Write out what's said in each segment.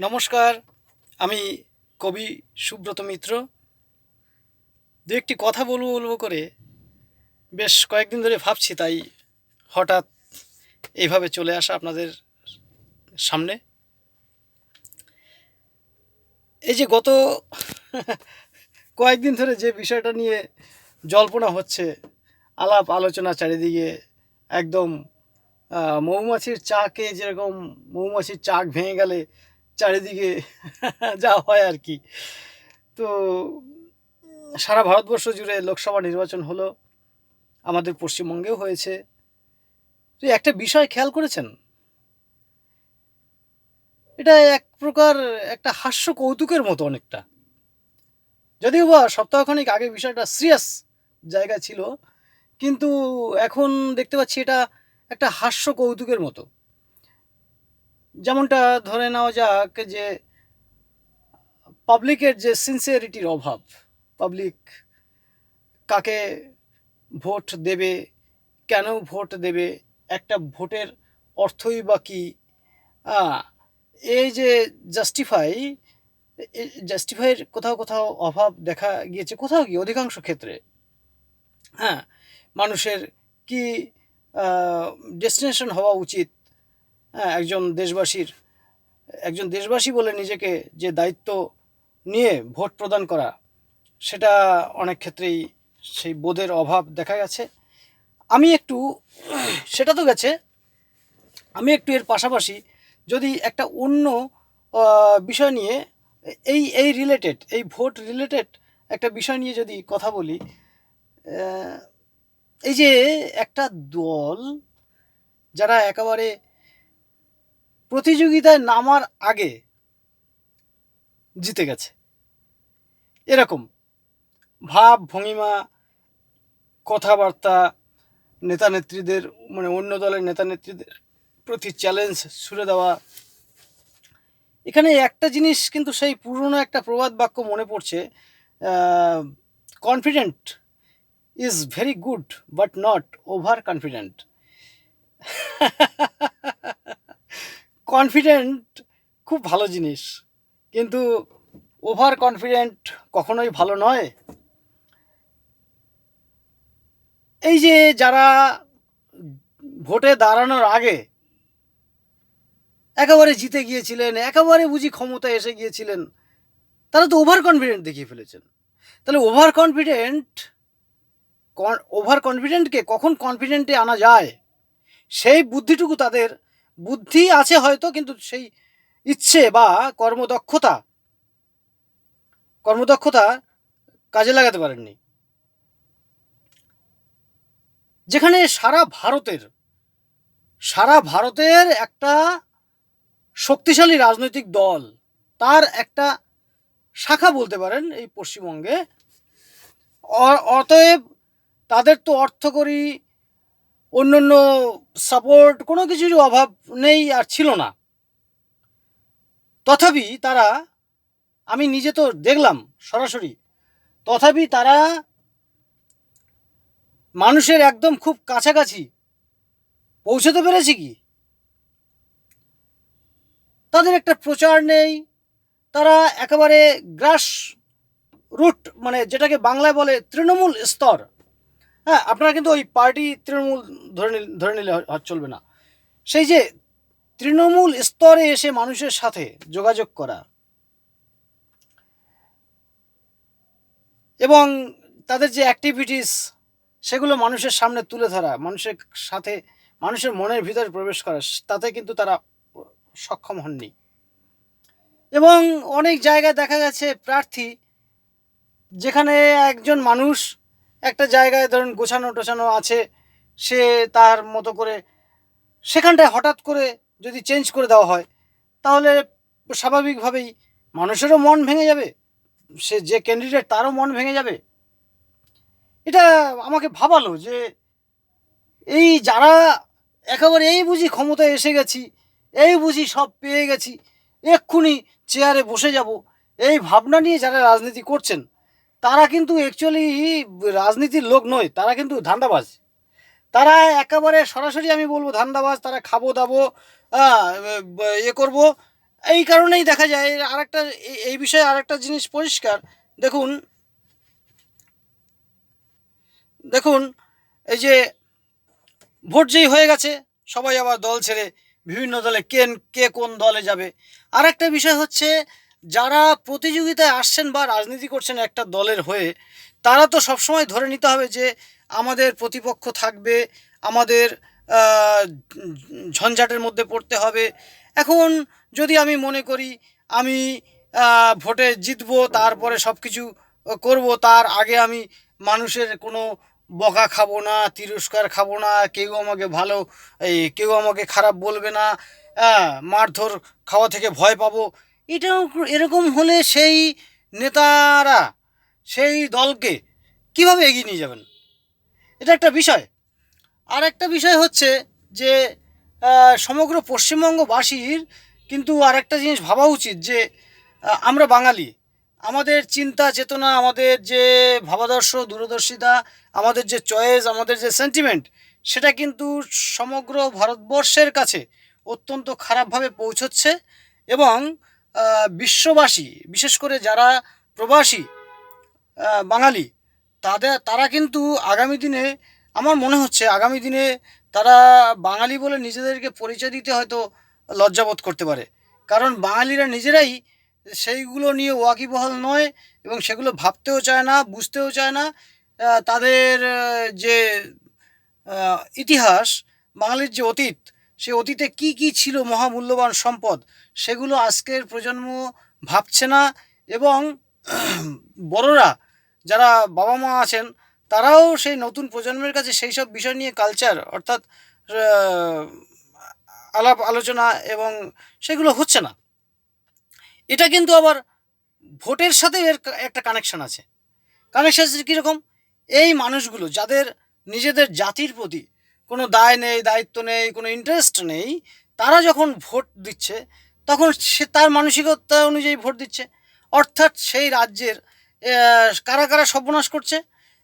নমস্কার, আমি কবি সুব্রত মিত্র। দু একটি কথা বলব বলব করে, বেশ কয়েকদিন ধরে ভাবছি, তাই হঠাৎ এইভাবে চলে আসা আপনাদের সামনে। এই যে গত কয়েকদিন ধরে যে বিষয়টা নিয়ে জল্পনা হচ্ছে, আলাপ আলোচনা চারিদিকে একদম মৌমাছির চাকে যেরকম মৌমাছির চাক ভেঙে গেলে চারিদিকে যা হয় আর কি। তো সারা ভারতবর্ষ জুড়ে লোকসভা নির্বাচন হলো, আমাদের পশ্চিমবঙ্গেও হয়েছে। একটা বিষয় খেয়াল করেছেন? এটা এক প্রকার একটা হাস্য কৌতুকের মতো অনেকটা। যদিও বা সপ্তাহখানিক আগে বিষয়টা সিরিয়াস জায়গা ছিল, কিন্তু এখন দেখতে পাচ্ছি এটা একটা হাস্য কৌতুকের মতো। যেমনটা ধরে নেওয়া যাক যে পাবলিকের যে সিনসিয়ারিটির অভাব পাবলিক কাকে ভোট দেবে, কেন ভোট দেবে, একটা ভোটের অর্থই বা কী? এই যে জাস্টিফাই জাস্টিফাইয়ের কোথাও কোথাও অভাব দেখা গিয়েছে, কোথাও কি? অধিকাংশ ক্ষেত্রে। হ্যাঁ মানুষের কি ডেস্টিনেশন হওয়া উচিত? একজন দেশবাসীর, একজন দেশবাসী বলে নিজেকে যে দায়িত্ব নিয়ে ভোট প্রদান করা, সেটা অনেক ক্ষেত্রেই সেই বোধের অভাব দেখা গেছে। আমি একটু, সেটা তো গেছে, আমি একটু এর পাশাপাশি যদি একটা অন্য বিষয় নিয়ে, এই এই রিলেটেড এই ভোট রিলেটেড একটা বিষয় নিয়ে যদি কথা বলি এই যে একটা দল যারা একেবারে প্রতিযোগিতায় নামার আগে জিতে গেছে। এরকম ভাব, ভঙ্গিমা, কথাবার্তা নেতা নেত্রীদের মানে অন্য দলের নেতা নেত্রীদের প্রতি চ্যালেঞ্জ ছুড়ে দেওয়া। এখানে একটা জিনিস কিন্তু সেই পুরনো একটা প্রবাদ বাক্য মনে পড়ছে confident is very good but not over confident confident খুব ভালো জিনিস। কিন্তু ওভার কনফিডেন্ট কখনোই ভালো নয়। এই যে যারা ভোটে দাঁড়ানোর আগে একেবারে জিতে গিয়েছিলেন, একেবারে বুঝি ক্ষমতায় এসে গিয়েছিলেন, তারা তো ওভার কনফিডেন্ট দেখিয়ে ফেলেছেন। তাহলে ওভার কনফিডেন্ট ওভার কনফিডেন্টকে কখন কনফিডেন্টে আনা যায়? সেই বুদ্ধিটুকু তাদের বুদ্ধি আছে হয়তো, কিন্তু সেই ইচ্ছে বা কর্মদক্ষতা কর্মদক্ষতা কাজে লাগাতে পারেননি। যেখানে সারা ভারতের সারা ভারতের একটা শক্তিশালী রাজনৈতিক দল, তার একটা শাখা বলতে পারেন এই পশ্চিমবঙ্গে অতএব তাদের তো অর্থকরী অন্যান্য সাপোর্ট কোনো কিছুরই অভাব নেই আর ছিল না। তথাপি তারা, আমি নিজে তো দেখলাম সরাসরি, তথাপি তারা মানুষের একদম খুব কাছাকাছি পৌঁছতে পেরেছে কি? তাদের একটা প্রচার নেই, তারা একেবারে গ্রাস রুট মানে যেটাকে বাংলায় বলে তৃণমূল স্তর। হ্যাঁ আপনারা কিন্তু ওই পার্টি তৃণমূল ধরে ধরে নিলে চলবে না। সেই যে তৃণমূল স্তরে এসে মানুষের সাথে যোগাযোগ করা এবং তাদের যে অ্যাক্টিভিটিস সেগুলো মানুষের সামনে তুলে ধরা, মানুষের সাথে মানুষের মনের ভিতরে প্রবেশ করা, তাতে কিন্তু তারা সক্ষম হননি। এবং অনেক জায়গায় দেখা গেছে প্রার্থী যেখানে একজন মানুষ একটা জায়গায় ধরুন গোছানো টোছানো আছে, সে তার মতো করে সেখানটায় হঠাৎ করে যদি চেঞ্জ করে দেওয়া হয়, তাহলে স্বাভাবিকভাবেই মানুষেরও মন ভেঙে যাবে, সে যে ক্যান্ডিডেট তারও মন ভেঙে যাবে। এটা আমাকে ভাবালো যে এই যারা একেবারে এই বুঝি ক্ষমতায় এসে গেছি, এই বুঝি সব পেয়ে গেছি, এক্ষুনি চেয়ারে বসে যাব, এই ভাবনা নিয়ে যারা রাজনীতি করছেন তারা কিন্তু অ্যাকচুয়ালি রাজনীতির লোক নয়, তারা কিন্তু ধান্দাবাজ। তারা একেবারে সরাসরি আমি বলব ধান্দাবাজ, তারা খাব দাবো এ করব। এই কারণেই দেখা যায় আরেকটা এই- বিষয়ে আরেকটা জিনিস পরিষ্কার। দেখুন দেখুন, এই যে ভোট যেই হয়ে গেছে, সবাই আবার দল ছেড়ে বিভিন্ন দলে কে কে কোন দলে যাবে। আর একটা বিষয় হচ্ছে যারা প্রতিযোগিতায় আসছেন বা রাজনীতি করছেন একটা দলের হয়ে, তারা তো সবসময় ধরে নিতে হবে যে আমাদের প্রতিপক্ষ থাকবে, আমাদের ঝঞ্ঝাটের মধ্যে পড়তে হবে। এখন যদি আমি মনে করি আমি ভোটে জিতবো, তারপরে সব কিছু করব, তার আগে আমি মানুষের কোনো বকা খাব না, তিরস্কার খাব না, কেউ আমাকে ভালো কেউ আমাকে খারাপ বলবে না হ্যাঁ মারধর খাওয়া থেকে ভয় পাবো এটাও এরকম হলে সেই নেতারা, সেই দলকে কীভাবে এগিয়ে নিয়ে যাবেন? এটা একটা বিষয়। আর একটা বিষয় হচ্ছে যে সমগ্র পশ্চিমবঙ্গবাসীর কিন্তু আর একটা জিনিস ভাবা উচিত যে আমরা বাঙালি। আমাদের চিন্তা, চেতনা, আমাদের যে ভাবাদর্শ, দূরদর্শিতা, আমাদের যে চয়েস, আমাদের যে সেন্টিমেন্ট সেটা কিন্তু সমগ্র ভারতবর্ষের কাছে অত্যন্ত খারাপভাবে পৌঁছচ্ছে এবং বিশ্ববাসী, বিশেষ করে যারা প্রবাসী বাঙালি, তাদের, তারা কিন্তু আগামী দিনে, আমার মনে হচ্ছে আগামী দিনে তারা বাঙালি বলে নিজেদেরকে পরিচয় দিতে হয়তো লজ্জাবোধ করতে পারে। কারণ বাঙালিরা নিজেরাই সেইগুলো নিয়ে ওয়াকিবহাল নয় এবং সেগুলো ভাবতেও চায় না, বুঝতেও চায় না। তাদের যে ইতিহাস, বাঙালির যে অতীত সে অতীতে কি কি ছিল মহামূল্যবান সম্পদ, সেগুলো আজকের প্রজন্ম ভাবছে না এবং বড়রা যারা বাবা মা আছেন, তারাও সেই নতুন প্রজন্মের কাছে সেই সব বিষয় নিয়ে কালচার অর্থাৎ আলাপ আলোচনা এবং সেগুলো হচ্ছে না। এটা কিন্তু আবার ভোটের সাথে এর একটা কানেকশন আছে। কানেকশন আছে কীরকম? এই মানুষগুলো, যাদের নিজেদের জাতির প্রতি কোনো দায় নেই, দায়িত্ব নেই, কোনো ইন্টারেস্ট নেই, তারা যখন ভোট দিচ্ছে, তখন সে তার মানসিকতা অনুযায়ী ভোট দিচ্ছে। অর্থাৎ সেই রাজ্যের কারা কারা সর্বনাশ করছে?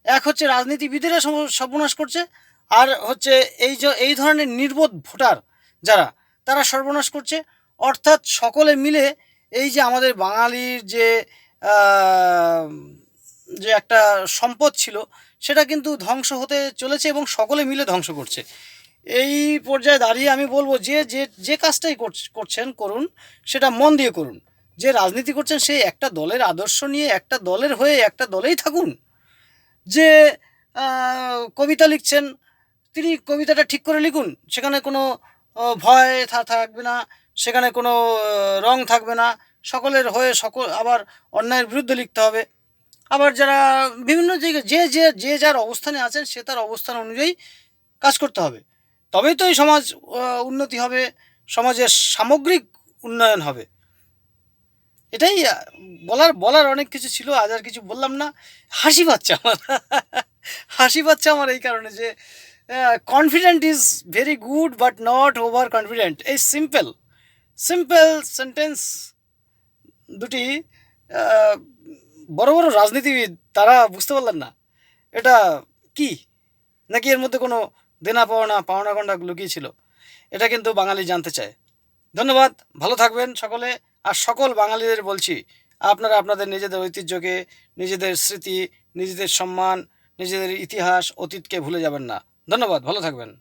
এক হচ্ছে রাজনীতিবিদেরা সর্বনাশ করছে, আর হচ্ছে এই যে, এই ধরনের নির্বোধ ভোটার যারা, তারা সর্বনাশ করছে। অর্থাৎ সকলে মিলে এই যে আমাদের বাঙালির যে যে একটা সম্পদ ছিল সেটা কিন্তু ধ্বংস হতে চলেছে এবং সকলে মিলে ধ্বংস করছে। এই পর্যায়ে দাঁড়িয়ে আমি বলব যে যে যে কাজটাই করছ- করছেন করুন, সেটা মন দিয়ে করুন। যে রাজনীতি করছেন সেই একটা দলের আদর্শ নিয়ে একটা দলের হয়ে একটা দলেই থাকুন। যে কবিতা লিখছেন, তিনি কবিতাটা ঠিক করে লিখুন, সেখানে কোনো ভয় থাকবে না, সেখানে কোনো রং থাকবে না, সকলের হয়ে সকল, আবার অন্যায়ের বিরুদ্ধে লিখতে হবে। আবার যারা বিভিন্ন জায়গায় যে যে যে যার অবস্থানে আছেন, সে তার অবস্থান অনুযায়ী কাজ করতে হবে। তবেই তো এই সমাজ উন্নতি হবে, সমাজের সামগ্রিক উন্নয়ন হবে। এটাই বলার বলার অনেক কিছু ছিল, আজ আর কিছু বললাম না। হাসি পাচ্ছে আমার। হাসি পাচ্ছে আমার এই কারণে যে confident is very good but not over confident এই সিম্পল সিম্পল সেন্টেন্স দুটি বড় বড় রাজনীতিবিদ, তারা বুঝতে পারলেন না। এটা কি? নাকি এর মধ্যে কোনো দেনা পাওনা পাওনা গন্ডা লুকিয়ে ছিল? এটা কিন্তু বাঙালি জানতে চায়। ধন্যবাদ, ভালো থাকবেন সকলে। আর সকল বাঙালিদের বলছি, আপনারা আপনাদের নিজেদের ঐতিহ্যকে, নিজেদের স্মৃতি, নিজেদের সম্মান, নিজেদের ইতিহাস, অতীতকে ভুলে যাবেন না। ধন্যবাদ, ভালো থাকবেন।